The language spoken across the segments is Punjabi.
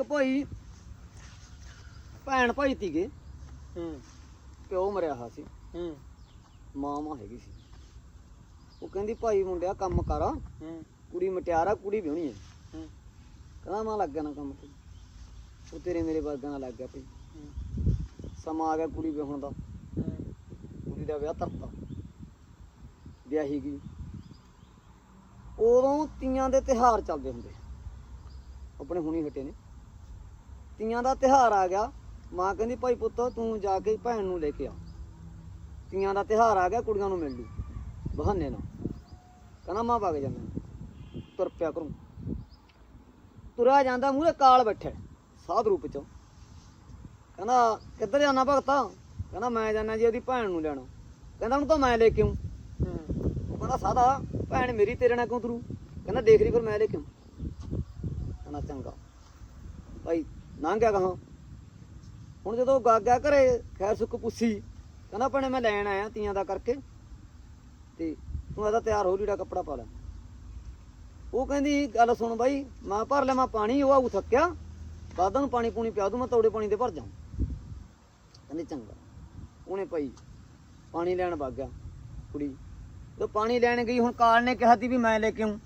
ਇੱਕ ਭਾਈ ਭੈਣ ਭਾਈ ਤੀਗੇ। ਹੂੰ। ਪਿਓ ਮਰਿਆ ਹੋਇਆ ਸੀ। ਹੂੰ। ਮਾਂ ਮਾਂ ਹੈਗੀ ਸੀ। ਉਹ ਕਹਿੰਦੀ ਭਾਈ ਮੁੰਡਿਆ ਕੰਮ ਕਰ। ਹੂੰ। ਕੁੜੀ ਮਟਿਆਰਾ ਕੁੜੀ ਵਿਆਹਣੀ ਹੈ ਹੂੰ। ਕਹਿੰਦਾ ਮਾਂ ਲੱਗ ਗਿਆ ਨਾ ਕੰਮ ਤੇ। ਉਹ ਤੇਰੇ ਮੇਰੇ ਵਰਗਾ ਨਾਲ ਲੱਗ ਗਿਆ ਭਾਈ। ਸਮਾਂ ਆ ਗਿਆ ਕੁੜੀ ਵਿਆਹਣ ਦਾ। ਕੁੜੀ ਦਾ ਵਿਆਹ ਧਰਤਾ। ਵਿਆਹੀ ਗਈ। ਉਦੋਂ ਤੀਆਂ ਦੇ ਤਿਹਾਰ ਚੱਲਦੇ ਹੁੰਦੇ। ਆਪਣੇ ਹੁਣੀ ਹਟੇ ਨੇ। ਤੀਆਂ ਦਾ ਤਿਹਾਰ ਆ ਗਿਆ। ਮਾਂ ਕਹਿੰਦੀ, ਭਾਈ ਪੁੱਤ, ਤੂੰ ਜਾ ਕੇ ਭੈਣ ਨੂੰ ਲੈ ਕੇ ਆ। ਤੀਆਂ ਦਾ ਤਿਹਾਰ ਆ ਗਿਆ, ਕੁੜੀਆਂ ਨੂੰ ਮਿਲ ਲੂ ਬਹਾਨੇ ਨਾਲ। ਕਹਿੰਦਾ, ਮਾਂ ਵਗ ਜਾਂਦਾ। ਤੁਰ ਪਿਆ ਕਰੂੰ ਤੁਰਿਆ ਜਾਂਦਾ ਮੂਹਰੇ, ਕਾਲ ਬੈਠਾ। ਸਾਧ ਰੂਪ ਚ। ਕਹਿੰਦਾ, ਕਿੱਧਰ ਜਾਣਾ ਭਗਤਾ? ਕਹਿੰਦਾ, ਮੈਂ ਜਾਣਾ ਜੀ ਉਹਦੀ ਭੈਣ ਨੂੰ ਲੈਣਾ। ਕਹਿੰਦਾ ਹੁਣ ਤਾਂ ਮੈਂ ਲੈ ਕੇ ਆਉਂ। ਉਹ ਕਹਿੰਦਾ ਸਾਦਾ ਭੈਣ ਮੇਰੀ ਤੇਰੇ ਨਾਲ ਕਿਉਂ ਤੁਰੂ? ਕਹਿੰਦਾ, ਦੇਖ ਰਹੀ ਫਿਰ ਮੈਂ ਲੈ ਕੇ ਆਉਂ। ਕਹਿੰਦਾ, ਚੰਗਾ। ਭਾਈ ਲੰਘ ਗਿਆ ਕਹਾਂ। ਹੁਣ ਜਦੋਂ ਗਾਗਿਆ ਘਰੇ, ਖੈਰ ਸੁੱਕ ਪੁੱਸੀ ਕਹਿੰਦਾ ਭੈਣੇ ਮੈਂ ਲੈਣ ਆਇਆ ਤੀਆਂ ਦਾ ਕਰਕੇ। ਤੇ ਤੂੰ ਆਦਾ ਤਿਆਰ ਹੋ, ਲੀੜਾ ਕੱਪੜਾ ਪਾ ਲੈ। ਉਹ ਕਹਿੰਦੀ, ਗੱਲ ਸੁਣ ਬਾਈ, ਮੈਂ ਭਰ ਲੈ ਮੈਂ ਪਾਣੀ, ਉਹ ਆਉ ਥੱਕਿਆ। ਦਾਦਾ ਨੂੰ ਪਾਣੀ ਪੂਣੀ ਪਿਆ ਦੂੰ, ਮੈਂ ਤੋੜੇ ਪਾਣੀ ਦੇ ਭਰ ਜਾਉਂ ਕਹਿੰਦੇ ਚੰਗਾ। ਉਹਨੇ ਭਾਈ ਪਾਣੀ ਲੈਣ ਵਗ ਗਿਆ, ਕੁੜੀ। ਜਦੋਂ ਪਾਣੀ ਲੈਣ ਗਈ, ਹੁਣ ਕਾਲ ਨੇ ਕਿਹਾ ਸੀ ਵੀ ਮੈਂ ਲੈ ਕੇ ਆਉਂ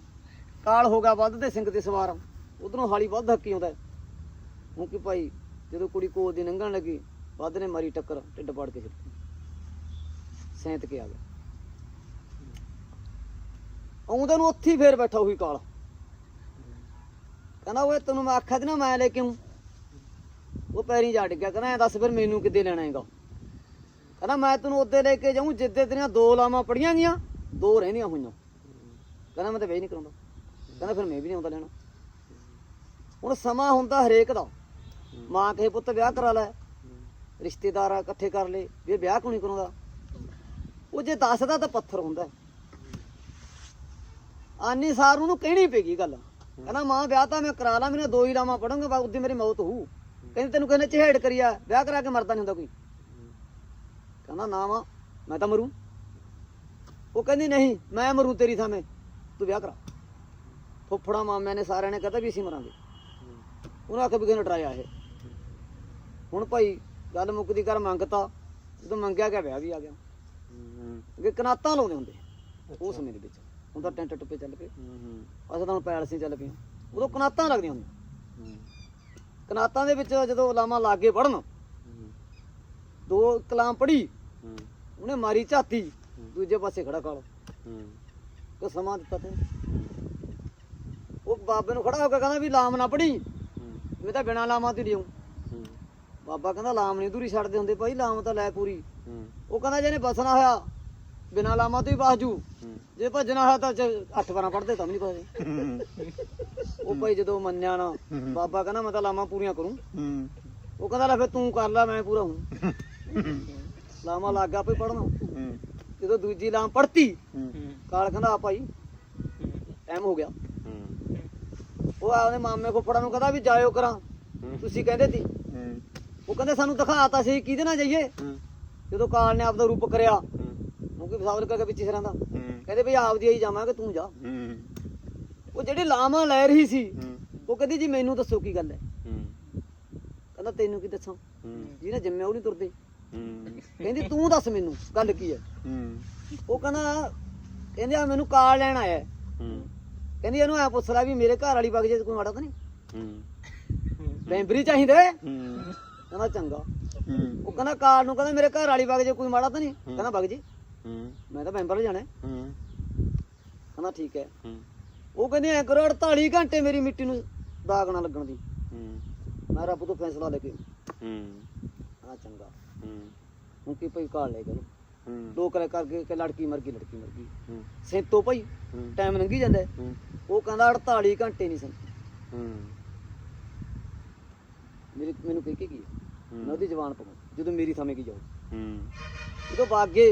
ਕਾਲ ਹੋ ਗਿਆ ਵੱਧ ਤੇ ਸਿੰਘ ਤੇ ਸਵਾਰ। ਉਧਰੋਂ ਹਾਲੀ ਵੱਧ ਹੱਕੀ ਆਉਂਦਾ। ਕਿ ਭਾਈ ਜਦੋਂ ਕੁੜੀ ਕੋਲ ਦੀ ਲੰਘਣ ਲੱਗੀ, ਵੱਧ ਨੇ ਮਾਰੀ ਟੱਕਰ, ਢਿੱਡ ਪਾੜ ਕੇ ਸਿੱਟੀ ਸੈਂਤ ਕੇ ਆ ਗਿਆ। ਆਉਂਦਾ ਨੂੰ ਉੱਥੇ ਫੇਰ ਬੈਠਾ ਉਹੀ ਕਾਲ। ਕਹਿੰਦਾ, ਓਏ, ਤੈਨੂੰ ਮੈਂ ਆਖਿਆ ਸੀ ਨਾ ਮੈਂ ਲੈ ਕੇ ਆਉਂ ਉਹ ਪੈਰੀ ਜਾ ਡਿੱਗਿਆ, ਕਹਿੰਦਾ, ਐ ਦੱਸ ਫਿਰ ਮੈਨੂੰ ਕਿੱਦੇ ਲੈਣਾ ਹੈਗਾ? ਕਹਿੰਦਾ, ਮੈਂ ਤੈਨੂੰ ਉੱਦੇ ਲੈ ਕੇ ਜਾਊਂ, ਜਿੱਦੇ ਤੇਰੀਆਂ ਦੋ ਲਾਵਾਂ ਪੜੀਆਂ ਗਈਆਂ, ਦੋ ਰਹਿੰਦੀਆਂ ਹੋਈਆਂ। ਕਹਿੰਦਾ, ਮੈਂ ਤਾਂ ਵੇ ਨਹੀਂ ਕਰਾਉਂਦਾ। ਕਹਿੰਦਾ, ਫਿਰ ਮੈਂ ਵੀ ਨਹੀਂ ਆਉਂਦਾ ਲੈਣਾ। ਹੁਣ ਸਮਾਂ ਹੁੰਦਾ ਹਰੇਕ ਦਾ। ਮਾਂ ਕਹੇ ਪੁੱਤ ਵਿਆਹ ਕਰਾ ਲੈ। ਰਿਸ਼ਤੇਦਾਰ ਆ ਇਕੱਠੇ ਕਰ ਲੈ ਵੀ ਵਿਆਹ ਕਿਉਂ ਨਹੀਂ ਕਰਾਉਂਦਾ? ਉਹ ਜੇ ਦੱਸਦਾ ਤਾਂ ਪੱਥਰ ਹੁੰਦਾ। ਆਨੀ ਸਾਰ ਉਹਨੂੰ ਕਹਿਣੀ ਪੈਗੀ ਗੱਲ। ਕਹਿੰਦਾ, ਮਾਂ, ਵਿਆਹ ਤਾਂ ਮੈਂ ਕਰਾ ਲਾਂ ਮੇਰੇ ਦੋ ਹੀ ਲਾਵਾਂ ਪੜਾਂਗਾ ਬਾ ਉਦੋਂ ਮੇਰੀ ਮੌਤ ਹੋਊ। ਕਹਿੰਦੀ, ਤੈਨੂੰ ਕਹਿੰਦੇ ਚਿਹੜ ਕਰਿਆ ਵਿਆਹ ਕਰਾ ਕੇ ਮਰਦਾ ਨਹੀਂ ਹੁੰਦਾ ਕੋਈ। ਕਹਿੰਦਾ, ਨਾ ਮਾਂ, ਮੈਂ ਤਾਂ ਮਰੂ। ਉਹ ਕਹਿੰਦੀ, ਨਹੀਂ, ਮੈਂ ਮਰੂ ਤੇਰੀ ਥਾਂ ਤੂੰ। ਵਿਆਹ ਕਰਾ। ਫੁੱਫੜਾ ਮਾਮਿਆਂ ਨੇ ਸਾਰਿਆਂ ਨੇ ਕਹਤਾ ਵੀ ਅਸੀਂ ਮਰਾਂਗੇ। ਉਹਨਾਂ ਆਖਿਆ ਵੀ ਕਿਹਨੇ ਡਰਾਇਆ ਇਹ। ਹੁਣ ਭਾਈ ਗੱਲ ਮੁੱਕਦੀ ਕਰ ਮੰਗਤਾ ਜਦੋਂ ਮੰਗਿਆ ਗਿਆ ਵਿਆਹ ਵੀ ਆ ਗਿਆ। ਅੱਗੇ ਕਨਾਤਾਂ ਲਾਉਂਦੇ ਹੁੰਦੇ ਉਹ ਸਮੇਂ ਦੇ ਵਿੱਚ। ਹੁਣ ਤਾਂ ਟੈਂਟ ਟੁੱਪੇ ਚੱਲ ਪਏ। ਅਸਾਂ ਤਾਂ ਪੈਲਸਾਂ ਚੱਲ ਪਈਆਂ। ਉਦੋਂ ਕਨਾਤਾਂ ਲੱਗਦੀਆਂ ਹੁੰਦੀਆਂ। ਕਨਾਤਾਂ ਦੇ ਵਿੱਚ ਜਦੋਂ ਲਾਵਾਂ ਲਾਗੇ ਪੜਨ ਦੋ ਕਲਾਮ ਪੜੀ ਉਹਨੇ ਮਾਰੀ ਝਾਤੀ ਦੂਜੇ ਪਾਸੇ ਖੜਾ ਕਾਲ ਕੋ ਸਮਾਂ ਦਿੱਤਾ ਤੇ ਉਹ ਬਾਬੇ ਨੂੰ ਖੜਾ ਹੋ ਕੇ ਕਹਿੰਦਾ ਵੀ ਲਾਮ ਨਾ ਪੜੀ ਮੈਂ ਤਾਂ ਬਿਨਾ ਲਾਮਾਂ ਤੇ ਲਿਉ ਬਾਬਾ ਕਹਿੰਦਾ ਲਾਮ ਨਹੀਂ ਦੂਰੀ ਛੱਡਦੇ ਹੁੰਦੇ ਭਾਈ ਲਾਮ ਤਾਂ ਲੈ ਪੂਰੀ। ਉਹ ਕਹਿੰਦਾ ਜਿਹਨੇ ਬਸਣਾ ਹੋਇਆ ਬਿਨਾ ਲਾਮਾਂ ਤੋਂ ਹੀ ਬਾਜੂ ਜੇ। ਭੱਜਣਾ ਹੋਇਆ ਤਾਂ 8 12 ਪੜਦੇ ਤਾਂ ਵੀ ਨਹੀਂ ਪੜਦੇ ਉਹ ਭਾਈ ਜਦੋਂ ਮੰਨਿਆ ਨਾ ਬਾਬਾ ਕਹਿੰਦਾ ਮੈਂ ਤਾਂ ਲਾਮਾਂ ਪੂਰੀਆਂ ਕਰੂੰ। ਉਹ ਕਹਿੰਦਾ ਲੈ ਫਿਰ ਤੂੰ ਕਰ ਲੈ ਮੈਂ ਪੂਰਾ ਹੂੰ। ਲਾਮਾ ਲੱਗਾ ਪਈ ਪੜਨਾ ਜਦੋਂ ਦੂਜੀ ਲਾਮ ਪੜਤੀ ਕਾਲ ਕਹਿੰਦਾ ਆ ਭਾਈ ਟਾਈਮ ਹੋ ਗਿਆ। ਉਹ ਆ ਉਹਨੇ ਮਾਮੇ ਫੁੱਫੜਾ ਨੂੰ ਕਹਿੰਦਾ ਵੀ ਜਾਇਓ ਕਰਾਂ। ਤੁਸੀਂ ਕਹਿੰਦੇ ਸੀ। ਉਹ ਕਹਿੰਦੇ ਸਾਨੂੰ ਦਿਖਾਤਾ ਸੀ ਕਿਹਦੇ ਨਾਲ ਜਾਈਏ? ਜਦੋਂ ਕਾਲ ਨੇ ਆਪਦਾ ਰੂਪ ਕਰਿਆ। ਉਹ ਕਿ ਸਾਬਰ ਕਰਕੇ ਪਿੱਛੇ ਸਿਰਾਂ ਦਾ। ਕਹਿੰਦੇ ਵੀ ਆਪਦੀ ਆਈ ਜਾਵਾਂਗੇ ਤੂੰ ਜਾ। ਉਹ ਜਿਹੜੀ ਲਾਮਾ ਲੈ ਰਹੀ ਸੀ ਉਹ ਕਹਿੰਦੀ ਜੀ ਮੈਨੂੰ ਦੱਸੋ ਕੀ ਗੱਲ ਹੈ। ਕਹਿੰਦਾ ਤੈਨੂੰ ਕੀ ਦੱਸਾਂ? ਜਿਹਨੇ ਜੰਮਿਆ ਉਹ ਨਹੀਂ ਤੁਰਦੇ। ਕਹਿੰਦੀ ਤੂੰ ਦੱਸ ਮੈਨੂੰ ਗੱਲ ਕੀ ਹੈ? ਉਹ ਕਹਿੰਦਾ ਕਹਿੰਦੇ ਆ ਮੈਨੂੰ ਕਾਲ ਲੈਣ ਆਇਆ ਹੈ। ਕਹਿੰਦੀ ਇਹਨੂੰ ਐ ਪੁੱਛ ਲੈ ਵੀ ਮੇਰੇ ਘਰ ਵਾਲੀ ਵਗ ਜੇ ਕੋਈ ਮਾੜਾ ਤਾਂ ਨਹੀਂ? ਬੈਂਬਰੀ ਚਾਹੀਦਾ ਹੈ? ਕਹਿੰਦਾ ਚੰਗਾ। ਉਹ ਕਹਿੰਦਾ ਕਾਲ ਨੂੰ ਕਹਿੰਦਾ ਮੇਰੇ ਘਰ ਵਾਲੀ ਵਗ ਜੇ ਕੋਈ ਮਾੜਾ ਤਾਂ ਨਹੀਂ? ਕਹਿੰਦਾ ਵਗ ਜੇ। ਮੈਂ ਤਾਂ ਮੈਂਬਰ ਜਾਣਾ ਹੈ। ਕਹਿੰਦਾ ਠੀਕ ਹੈ। ਉਹ ਕਹਿੰਦੀ ਐ ਕਰੋ 48 ਘੰਟੇ ਮੇਰੀ ਮਿੱਟੀ ਨੂੰ ਦਾਗ ਨਾ ਲੱਗਣ ਦੀ। ਮੈਂ ਰੱਬ ਤੋਂ ਫੈਸਲਾ ਲੈ ਕੇ ਕਹਿੰਦਾ ਚੰਗਾ। ਹੁਣ ਕੀ ਭਈ ਕਾਲ ਲੈ ਗਏ ਦੋ ਕਰੇ ਕਰਕੇ ਕਿ ਲੜਕੀ ਮਰ ਗਈ ਲੜਕੀ ਮਰ ਗਈ। ਸੇਤੋ ਭਾਈ ਟਾਈਮ ਲੰਘੀ ਜਾਂਦਾ ਹੈ। ਉਹ ਕਹਿੰਦਾ 48 ਘੰਟੇ ਨਹੀਂ ਸਨ ਮੇਰੇ ਮੈਨੂੰ ਕਹਿ ਕੇ ਕੀ ਹੈ? ਮੈਂ ਉਹਦੀ ਜਵਾਨ ਪਵਾਂ ਜਦੋਂ ਮੇਰੀ ਥਾਵੇਂ ਕੀ ਜਾਓ ਜਦੋਂ ਬਾਗੇ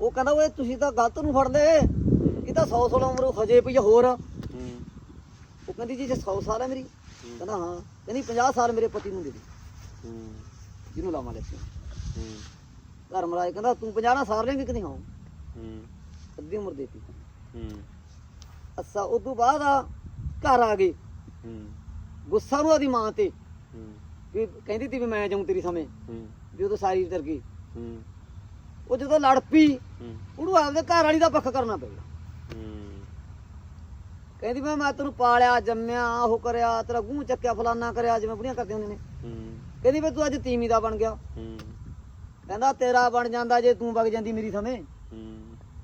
ਉਹ ਕਹਿੰਦਾ ਓਏ ਤੁਸੀਂ ਤਾਂ ਗਲਤ ਨੂੰ ਫੜ ਲਏ ਇਹ ਤਾਂ 100 16 ਉਮਰ ਹਜੇ ਪਈ ਆ ਹੋਰ। ਉਹ ਕਹਿੰਦੀ ਜੀ ਜੇ 100 ਸਾਲ ਹੈ ਮੇਰੀ। ਕਹਿੰਦਾ ਹਾਂ। ਕਹਿੰਦੀ 50 ਸਾਲ ਮੇਰੇ ਪਤੀ ਨੂੰ ਦੇ ਦੇ। ਜਿਹਨੂੰ ਲਾਵਾਂ ਲੈਤੀ ਘਰ ਮਰਾਏ ਕਹਿੰਦਾ ਤੂੰ 50 ਨਾਲ ਸਾਰ ਲੇਂਗੇ ਕਿ ਨਹੀਂ ਹਾਂ ਅੱਧੀ ਉਮਰ ਦੇਤੀ। ਅੱਛਾ ਉਸ ਤੋਂ ਬਾਅਦ ਆ ਘਰ ਆ ਗਏ। ਗੁੱਸਾ ਨੂੰ ਆਦੀ ਮਾਂ ਤੇ। ਹੂੰ ਵੀ ਕਹਿੰਦੀ ਤੀ ਵੀ ਮੈਂ ਜਾਊਂ ਤੇਰੀ ਸਮੇਂ ਹੂੰ। ਵੀ ਉਹ ਤਾਂ ਸਾਰੀ ਉਤਰ ਗਈ ਹੂੰ। ਉਹ ਜਦੋਂ ਲੜ ਪਈ ਹੂੰ। ਉਹਨੂੰ ਆਪਦੇ ਘਰ ਵਾਲੀ ਦਾ ਪੱਖ ਕਰਨਾ ਪਿਆ ਹੂੰ। ਕਹਿੰਦੀ ਮੈਂ ਮੈਂ ਤੈਨੂੰ ਪਾਲਿਆ ਜੰਮਿਆ ਉਹ ਕਰਿਆ ਤੇਰਾ ਗੂੰ ਚੱਕਿਆ ਫਲਾਨਾ ਕਰਿਆ ਜਿਵੇਂ ਬੁੜੀਆਂ ਕਰਦੀਆਂ ਹੁੰਦੀਆਂ ਨੇ। ਹੂੰ। ਕਹਿੰਦੀ ਵੀ ਤੂੰ ਅੱਜ ਤੀਵੀਂ ਦਾ ਬਣ ਗਿਆ। ਹੂੰ। ਕਹਿੰਦਾ ਤੇਰਾ ਬਣ ਜਾਂਦਾ ਜੇ ਤੂੰ ਵਗ ਜਾਂਦੀ ਮੇਰੀ ਸਮੇਂ ਹੂੰ।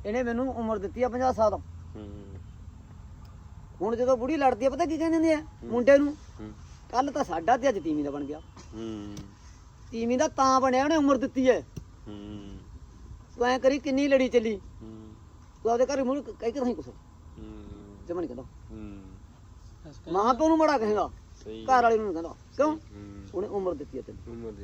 ਇਹਨੇ ਮੈਨੂੰ ਉਮਰ ਦਿੱਤੀ ਆ 50 ਸਾਲ। ਹੂੰ। ਹੁਣ ਜਦੋਂ ਬੁੜੀ ਲੜਦੀ ਆ ਪਤਾ ਕੀ ਕਹਿੰਦੇ ਹੁੰਦੇ ਆ? ਮੁੰਡੇ ਨੂੰ ਹੂੰ। ਕੱਲ ਤਾਂ ਸਾਡਾ ਤੇ ਅੱਜ ਤੀਵੀਂ ਦਾ ਬਣ ਗਿਆ। ਹੂੰ। ਤੀਵੀਂ ਦਾ ਤਾਂ ਬਣਿਆ ਉਹਨੇ ਉਮਰ ਦਿੱਤੀ ਐ। ਹੂੰ। ਤੂੰ ਐ ਕਰੀ ਕਿੰਨੀ ਲੜੀ ਚੱਲੀ? ਹੂੰ। ਤੂੰ ਆਪਦੇ ਘਰ ਮੁੜ ਕਹਿ ਕੇ ਨਹੀਂ ਕੁਛ। ਹੂੰ। ਜਮਾ ਨਹੀਂ ਕਹਿੰਦਾ। ਹੂੰ। ਮਾਂ ਪਿਓ ਨੂੰ ਮੜਾ ਕਹੇਗਾ। ਸਹੀ ਘਰ ਵਾਲੇ ਨੂੰ ਕਹਿੰਦਾ। ਕਿਉਂ? ਹੂੰ। ਉਹਨੇ ਉਮਰ ਦਿੱਤੀ ਐ ਤੈਨੂੰ। ਉਮਰ ਦੀ